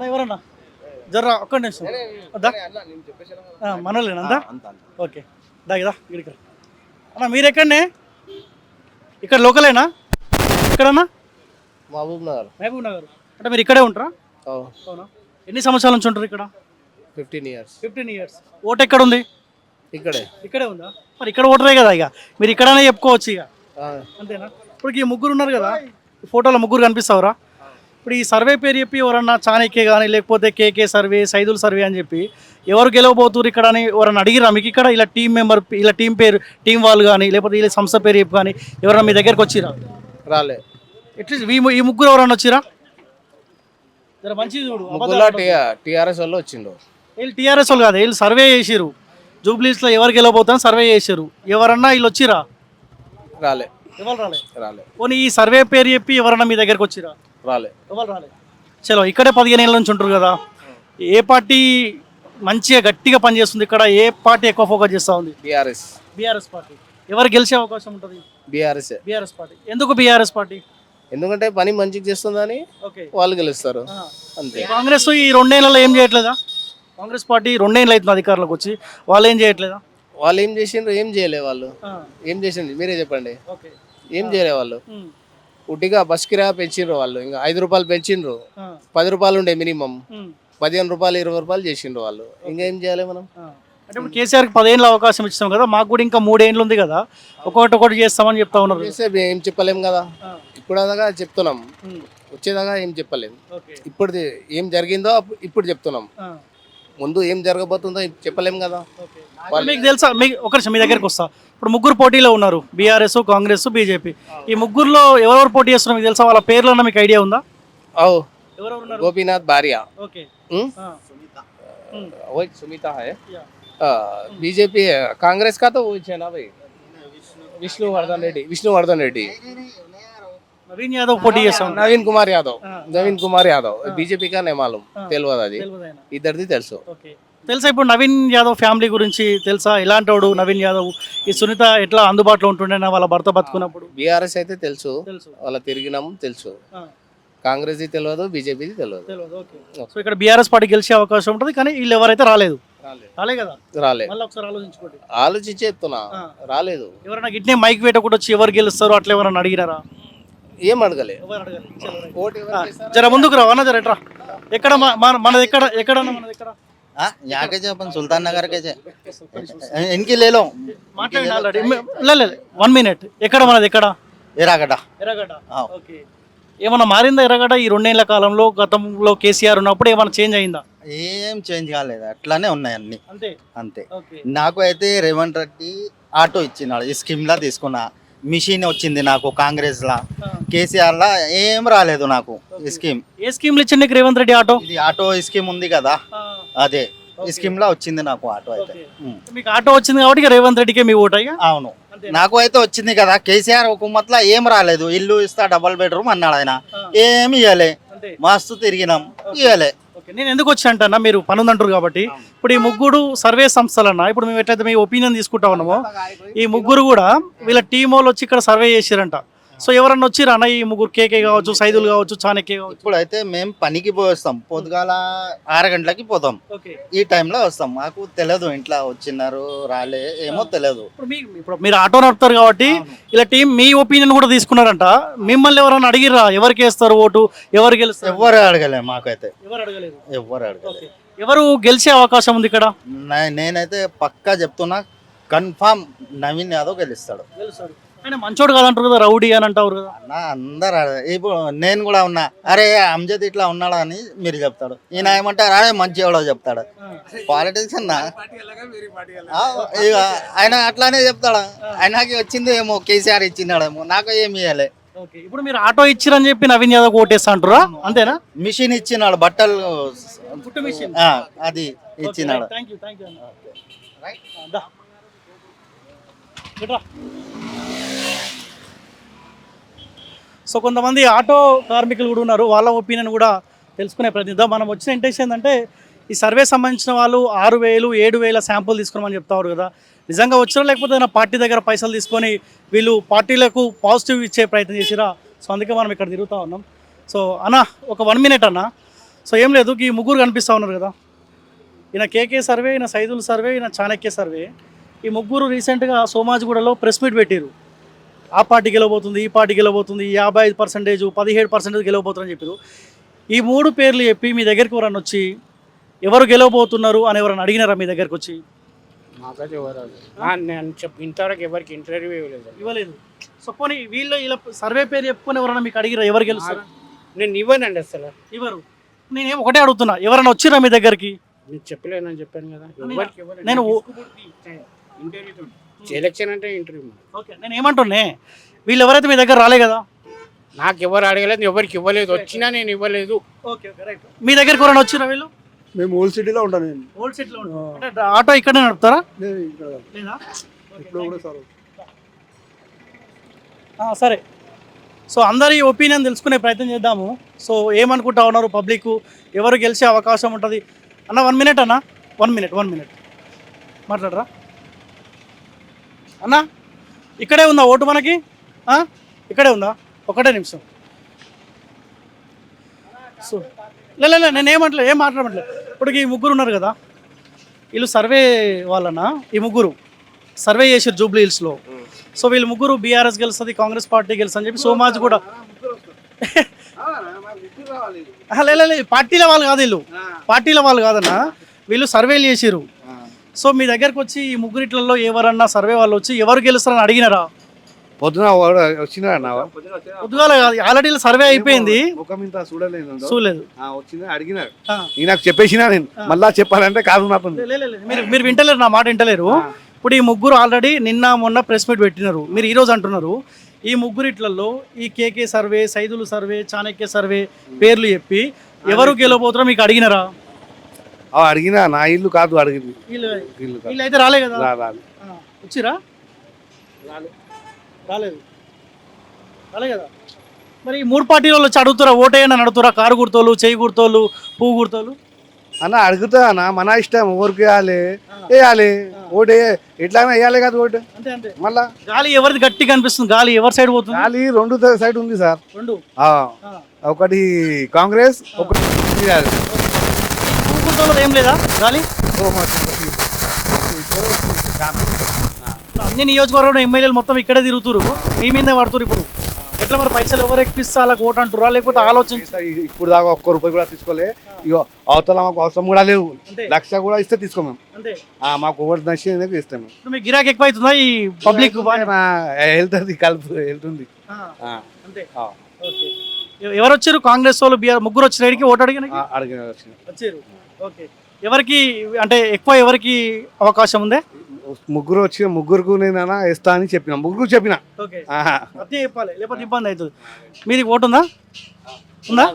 అన్న ఎవరన్నా? జర్రా ఒక్క నిమిషం వద్దా మనలేనా అంతా ఓకే. దా ఇదా ఇక్కడికి. అన్న మీరు ఎక్కడనే ఇక్కడ లోకలేనా? ఎక్కడన్నా? మహబూబ్ నగర్ మహబూబ్ నగర్ అంటే మీరు ఇక్కడే ఉంటారా? అవునా? ఎన్ని సంవత్సరాల నుంచి ఉంటారు ఇక్కడ? Fifteen years. Fifteen years. Vote ఎక్కడ ఉంది ఇక్కడే. ఇక్కడే ఉందా? మరి ఇక్కడ ఓటరే కదా ఇక. మీరు ఇక్కడనే చెప్పుకోవచ్చు ఇక. అంతేనా? ఇప్పుడు ఈ ముగ్గురు ఉన్నారు కదా. ఫోటోలో ముగ్గురు కనిపిస్తావురా? ఇప్పుడు ఈ సర్వే పేరు చెప్పి ఎవరన్నా చాణక్య కానీ లేకపోతే కేకే సర్వే సైదుల్ సర్వే అని చెప్పి ఎవరు గెలవబోతున్నారు ఇక్కడ అని ఎవరన్నా అడిగిరా మీకు ఇక్కడ ఇలా టీం మెంబర్ ఇలా టీం పేరు టీం వాళ్ళు కానీ లేకపోతే ఇలా సంస్థ పేరు చెప్పి కానీ ఎవరన్నా మీ దగ్గరకు వచ్చిరా రాలే. అట్లీస్ట్ ఈ ముగ్గురు ఎవరన్నా వచ్చిరా మంచిది చూడు టీఆర్ఎస్ వాళ్ళు వచ్చిండు వీళ్ళు టీఆర్ఎస్ వాళ్ళు కాదు వీళ్ళు సర్వే చేసిరు జూబ్లీస్లో ఎవరు గెలవబోతారని సర్వే చేసిరు ఎవరన్నా వీళ్ళు వచ్చిరా రాలే. ఎవరు రాలే? రాలే. పోనీ ఈ సర్వే పేరు చెప్పి ఎవరన్నా మీ దగ్గరకు వచ్చిరా రాలే. ఎవరు రాలే. చలో ఇక్కడే పదిహేను ఏళ్ళ నుంచి ఉంటారు కదా. ఏ పార్టీ మంచిగా గట్టిగా పనిచేస్తుంది? ఇక్కడ ఏ పార్టీ ఎక్కువ ఫోకస్ చేస్తూ ఉంది? బీఆర్ఎస్. BRS party. ఎవరు గెలిచే అవకాశం ఉంటుంది? BRS BRS party. ఎందుకు బీఆర్ఎస్ పార్టీ? ఎందుకంటే పని మంచిగా చేస్తుందని వాళ్ళు గెలుస్తారు. అంతే. కాంగ్రెస్ ఈ రెండేళ్ళలో ఏం చేయట్లేదా? కాంగ్రెస్ పార్టీ రెండేళ్ళు అవుతుంది అధికారంలోకి వచ్చి. వాళ్ళు ఏం చేయట్లేదా? వాళ్ళు ఏం చేసిండ్రు? ఏం చేయలే వాళ్ళు. ఏం చేసిండ్రు? మీరే చెప్పండి. ఓకే. ఏం చేయలే వాళ్ళు. ఉట్టిగా బస్ కిరా పెంచిండ్రు వాళ్ళు. ఇంకా ఐదు రూపాయలు పెంచిండ్రు పది రూపాయలు ఉండే మినిమం. పదిహేను రూపాయలు ఇరవై రూపాయలు చేసిండ్రు వాళ్ళు. ఇంకా ఏం చేయాలి మనం? అంటే ఇప్పుడు కేసీఆర్కి పదేళ్ళ అవకాశం ఇచ్చాం కదా మాకు కూడా ఇంకా మూడేళ్ళు ఉంది కదా. ఒక్కొక్కటి ఒకటి చేస్తామని చెప్తా ఉన్నారు. ఏం చెప్పలేం కదా. ఇప్పుడు దాకా చెప్తున్నాం. వచ్చేదాకా ఏం చెప్పలేం. ఓకే. ఇప్పుడు ఏం జరిగిందో ఇప్పుడు చెప్తున్నాం. ముందు ఏం జరగబోతుందో చెప్పలేం కదా మీకు తెలుసా మీకు ఒక నిమిషం మీ దగ్గరికి వస్తా ఇప్పుడు ముగ్గురు పోటీలో ఉన్నారు బీఆర్ఎస్ కాంగ్రెస్ బీజేపీ ఈ ముగ్గురులో ఎవరెవరు పోటీ చేస్తున్నారు మీకు తెలుసా వాళ్ళ పేర్లన్నా మీకు ఐడియా ఉందా आओ ఎవరెవరు ఉన్నారు गोपीनाथ बारिया ఓకే हम्म? हम्म। वही सुमिता है या। बीजेपी है कांग्रेस का तो वही है ना भाई विष्णुवर्धन रेड्डी विष्णुवर्धन रेड्डी నవీన్ యాదవ్ పోటీ చేస్తా. నవీన్ కుమార్ యాదవ్. నవీన్ కుమార్ యాదవ్. బీజేపీ కా నే మాలూమ్ తెలియదు అది. ఇద్దరిది తెలుసు. తెలుసా ఇప్పుడు నవీన్ యాదవ్ ఫ్యామిలీ గురించి తెలుసా? ఎలాంటి వాడు నవీన్ యాదవ్? ఈ సునీత ఎట్లా అందుబాటులో ఉంటుండే వాళ్ళ భర్త బతుకున్నప్పుడు? బీఆర్ఎస్ అయితే తెలుసు. వాళ్ళ తిరిగినాం తెలుసు. కాంగ్రెస్ తెలియదు బీజేపీది తెలియదు సో ఇక్కడ బీఆర్ఎస్ పార్టీ గెలిచే అవకాశం ఉంటుంది కానీ వీళ్ళు ఎవరైతే రాలేదు. రాలే కదా? రాలే. మళ్ళీ ఒకసారి ఆలోచించుకోండి. ఆలోచించి చెప్తున్నా. రాలేదు. ఎవరైనా గిట్నే మైక్ పెట్టకుండా వచ్చి ఎవరు గెలుస్తారు అట్లా ఎవరైనా అడిగినారా? ఏం అడగలే జర ముందుకు రావు ఎక్కడ మనది ఎక్కడ ఎక్కడ? యాకే చెప్పండి సుల్తాన్ నగర్ ఎన్కి లేలో. One minute. ఎక్కడ మనది ఎక్కడ? ఎరాగడ ఏమన్నా మారిందా ఎరగడ ఈ రెండేళ్ళ కాలంలో గతంలో కేసీఆర్ ఉన్నప్పుడు ఏమైనా చేంజ్ అయిందా? ఏం చేంజ్ కాలేదు. అట్లానే ఉన్నాయి అన్ని. అంతే? నాకు అయితే రేవంత్ రెడ్డి ఆటో ఇచ్చినాడు. ఈ స్కీమ్లా తీసుకున్నా. మిషన్ వచ్చింది నాకు కాంగ్రెస్లా. కేసీఆర్లా ఏం రాలేదు నాకు ఈ స్కీమ్. ఏ స్కీమ్లు ఇచ్చింది నీకు రేవంత్ రెడ్డి ఆటో? ఇది ఆటో స్కీమ్ ఉంది కదా. అదే. ఈ స్కీమ్లా వచ్చింది నాకు ఆటో అయితే. ఉమ్. మీకు ఆటో వచ్చింది కాబట్టి ఇక రేవంత్ రెడ్డికే మీ ఓటు ఇక అవును? నాకు అయితే వచ్చింది కదా. కేసీఆర్ హుకుమత్లో ఏం రాలేదు. ఇల్లు ఇస్తా డబల్ బెడ్రూమ్ అన్నాడు ఆయన. ఏమి ఇవ్వలే అంతే. మస్తు తిరిగినాం. ఇవ్వలే ఓకే నేను ఎందుకు వచ్చి అంటానా మీరు పనుందంటారు కాబట్టి. ఇప్పుడు ఈ ముగ్గురు సర్వే సంస్థలన్నా ఇప్పుడు మేము ఎట్లయితే మీ ఒపీనియన్ తీసుకుంటా ఉన్నామో ఈ ముగ్గురు కూడా వీళ్ళ టీం వాళ్ళు వచ్చి ఇక్కడ సర్వే చేసిరంట. సో ఎవరన్నా వచ్చిరా అన్న ఈ ముగ్గురు కేకే కావచ్చు సైదులు కావచ్చు చాణక్య కావచ్చు? ఇప్పుడైతే మేము పనికి పోయి వస్తాం పొద్దుగాల ఆరు గంటలకి పోతాం. ఓకే. ఈ టైంలో వస్తాం. మాకు తెలియదు ఇంట్లో వచ్చినారు రాలే ఏమో తెలియదు ఇప్పుడు మీ ఇప్పుడు మీరు ఆటో నడుపుతారు కాబట్టి ఇలా టీం మీ ఒపీనియన్ కూడా తీసుకున్నారంట. మిమ్మల్ని ఎవరైనా అడిగిరా ఎవరికి వేస్తారు ఓటు? ఎవరు గెలుస్తారు? ఎవ్వరు అడగలే మాకైతే. ఎవరు అడగలేదు? ఎవ్వరు అడగలే. ఎవరు గెలిచే అవకాశం ఉంది ఇక్కడ? నే- నేనైతే పక్కా చెప్తున్నా కన్ఫామ్ నవీన్ యాదవ్ గెలుస్తాడు. గెలుస్తాడు. ఆయన మంచోడు కాదంటారు కదా రౌడీ అని అంటారు కదా. అన్న అందరు ఇప్పుడు నేను కూడా ఉన్నా అరే అంజద్ ఇట్లా ఉన్నాడా అని మీరు చెప్తాడు. ఈయన ఏమంటారు అరే మంచి ఎవడో చెప్తాడు. పాలిటిక్స్ అన్న. ఇక ఆయన అట్లానే చెప్తాడు? ఆయనకి వచ్చింది ఏమో కేసీఆర్ ఇచ్చినాడేమో. నాకు ఏమి ఇవ్వలే ఇప్పుడు మీరు ఆటో ఇచ్చిరని చెప్పి నవీన్ యాదవ్ ఓటేస్తా అంటారా అంతేనా? మిషన్ ఇచ్చినాడు బట్టలు మిషన్. అది ఇచ్చినాడు. థ్యాంక్ యూ థ్యాంక్ యూ ఇట్రా. సో కొంతమంది ఆటో కార్మికులు కూడా ఉన్నారు. వాళ్ళ ఒపీనియన్ కూడా తెలుసుకునే ప్రయత్నిద్దాం. మనం వచ్చిన ఇంటెన్షన్ ఏంటంటే ఈ సర్వే సంబంధించిన వాళ్ళు ఆరు వేలు ఏడు వేల శాంపుల్ తీసుకున్నామని చెప్తారు కదా. నిజంగా వచ్చినా లేకపోతే ఏదైనా పార్టీ దగ్గర పైసలు తీసుకొని వీళ్ళు పార్టీలకు పాజిటివ్ ఇచ్చే ప్రయత్నం చేసిరా? సో అందుకే మనం ఇక్కడ తిరుగుతూ ఉన్నాం. సో అన్న ఒక వన్ మినిట్ అన్న. సో ఏం లేదు ఈ ముగ్గురు కనిపిస్తూ ఉన్నారు కదా. ఈయన కేకే సర్వే ఈయన సైదుల్ సర్వే ఈయన చాణక్య సర్వే. ఈ ముగ్గురు రీసెంట్గా సోమాజిగూడలో ప్రెస్ మీట్ పెట్టారు ఆ పార్టీ గెలవబోతుంది ఈ పార్టీ గెలవబోతుంది యాభై ఐదు పర్సెంటేజ్ పదిహేడు పర్సెంటేజ్ గెలవబోతుందని చెప్పారు ఈ మూడు పేర్లు చెప్పి మీ దగ్గరికి ఎవరన్నా వచ్చి ఎవరు గెలవబోతున్నారు అని ఎవరైనా అడిగినారా మీ దగ్గరికి వచ్చి? మాకైతే ఎవరు నేను చెప్ప ఇంతవరకు ఎవరికి ఇంటర్వ్యూ ఇవ్వలేదు. ఇవ్వలేదు. సో పోనీ వీళ్ళు ఇలా సర్వే పేరు చెప్పుకొని ఎవరైనా మీకు అడిగిరా ఎవరు గెలుస్తారు? నేను ఇవ్వనండి అసలు. ఇవ్వరు. నేనేం ఒకటే అడుగుతున్నా ఎవరైనా వచ్చిరా మీ దగ్గరికి? నేను చెప్పలేనని చెప్పాను కదా. నేను- ఎవరికి ఇంటర్వ్యూ ఎలక్షన్ అంటే ఇంటర్వ్యూ ఓకే నేను ఏమంటున్నే వీళ్ళు ఎవరైతే మీ దగ్గర రాలే కదా? నాకు ఎవరు అడగలేదు ఎవరికి ఇవ్వలేదు వచ్చినా నేను ఇవ్వలేదు. Okay okay right. మీ దగ్గరికి ఎవరైనా వచ్చిరా వీళ్ళు? మేము ఓల్డ్ సిటీలో ఉంటాను నేను ఓల్డ్ సిటీలో అంటే ఆటో ఇక్కడే నడుపుతారా? నేను ఇక్కడ లేదా? ఇప్పుడు కూడా సార్ ఆ, సరే. సో అందరి ఒపీనియన్ తెలుసుకునే ప్రయత్నం చేద్దాము. సో ఏమనుకుంటా ఉన్నారు పబ్లిక్? ఎవరు గెలిచే అవకాశం ఉంటుంది? అన్న వన్ మినిట్ అన్న. వన్ మినిట్ వన్ మినిట్ మాట్లాడరా? అన్న ఇక్కడే ఉందా ఓటు మనకి? ఇక్కడే ఉందా? ఒకటే నిమిషం. సో లే నేను ఏమంటలే ఏం మాట్లాడట్లే ఇప్పుడు ఈ ముగ్గురు ఉన్నారు కదా. వీళ్ళు సర్వే వాళ్ళనా? ఈ ముగ్గురు. సర్వే చేసారు జూబ్లీ హిల్స్లో. సో వీళ్ళు ముగ్గురు బీఆర్ఎస్ గెలుస్తుంది కాంగ్రెస్ పార్టీ గెలుస్తుంది అని చెప్పి సోమాజ్ కూడా. ఆహా, లే, లే, లే, పార్టీల వాళ్ళు కాదు వీళ్ళు. పార్టీల వాళ్ళు కాదన్న. వీళ్ళు సర్వేలు చేసిరు సో మీ దగ్గరకు వచ్చి ఈ ముగ్గురిట్లలో ఎవరన్నా సర్వే వాళ్ళు వచ్చి ఎవరు గెలుస్తారని అడిగినారా? పొద్దున వచ్చినా పొద్దుగాల ఆల్రెడీ సర్వే అయిపోయింది. చూడలేదు చూడలేదు. వచ్చింది అడిగినారు నాకు చెప్పేసినా నేను. మళ్ళా చెప్పాలంటే కాదు నాకు. మీరు మీరు వింటలేరు నా మాట వింటలేరు. ఇప్పుడు ఈ ముగ్గురు ఆల్రెడీ నిన్న మొన్న ప్రెస్ మీట్ పెట్టినారు. మీరు ఈ రోజు అంటున్నారు ఈ ముగ్గురిట్లలో ఈ KK survey Saidulu survey Chanakya survey పేర్లు చెప్పి ఎవరు గెలవబోతారో మీకు అడిగినారా? అవి అడిగినా నా ఇల్లు కాదు అడిగింది. ఇల్లు. అయితే రాలే కదా? వచ్చిరా? రాలేదు. రాలే కదా? మరి ఈ మూడు పార్టీల వాళ్ళు వచ్చి అడుగుతారా? ఓటేయని అడుగుతారా కారు గుర్తోళ్ళు చేయి గుర్తోళ్ళు పువ్వు గుర్తోళ్ళు అన్న అడుగుతా అన్న మన ఇష్టం ఊరికి వేయాలి? వేయాలి. ఓటు ఎట్లాగైనా వేయాలి కదా ఓటు? అంతే అంతే. మళ్ళా? గాలి ఎవరిది గట్టిగా అనిపిస్తుంది? గాలి ఎవరి సైడ్ పోతుంది? గాలి రెండు సైడ్ ఉంది సార్. రెండు. ఒకటి కాంగ్రెస్ ఒకటి గుర్తోళ్ళు ఏం లేదా? గాలి అన్ని నియోజకవర్గంలో ఎమ్మెల్యేలు మొత్తం ఇక్కడే తిరుగుతురు మీ మీద పడుతురు ఇప్పుడు. ఎట్లా మరి పైసలు ఎవరు ఎక్కిస్తే వాళ్ళకి ఓటు అంటురా లేకపోతే ఆలోచించి ఇప్పుడు దాకా ఒక్క రూపాయి కూడా తీసుకోలే. ఇగో అవతల మాకు అవసరం కూడా లేవు. లక్ష కూడా ఇస్తే తీసుకో మేము. మాకు ఓటు నచ్చింది ఇస్తాం మేము? మీకు గిరాకీ ఎక్కువ అవుతుందా ఈ పబ్లిక్ అది కలుపు ఎవ- ఎవరు వచ్చారు కాంగ్రెస్ వాళ్ళు బీఆర్ ముగ్గురు వచ్చిన ఓటు అడిగిన అడిగిన. వచ్చారు. ఓకే. ఎవరికి అంటే ఎక్కువ ఎవరికి అవకాశం ఉంది? ముగ్గురు వచ్చి ముగ్గురుకు నేను ఇస్తా అని చెప్పిన. ముగ్గురు చెప్పిన. అదే చెప్పాలి లేకపోతే ఇబ్బంది అవుతుంది. మీది ఓటు ఉందా? ఉందా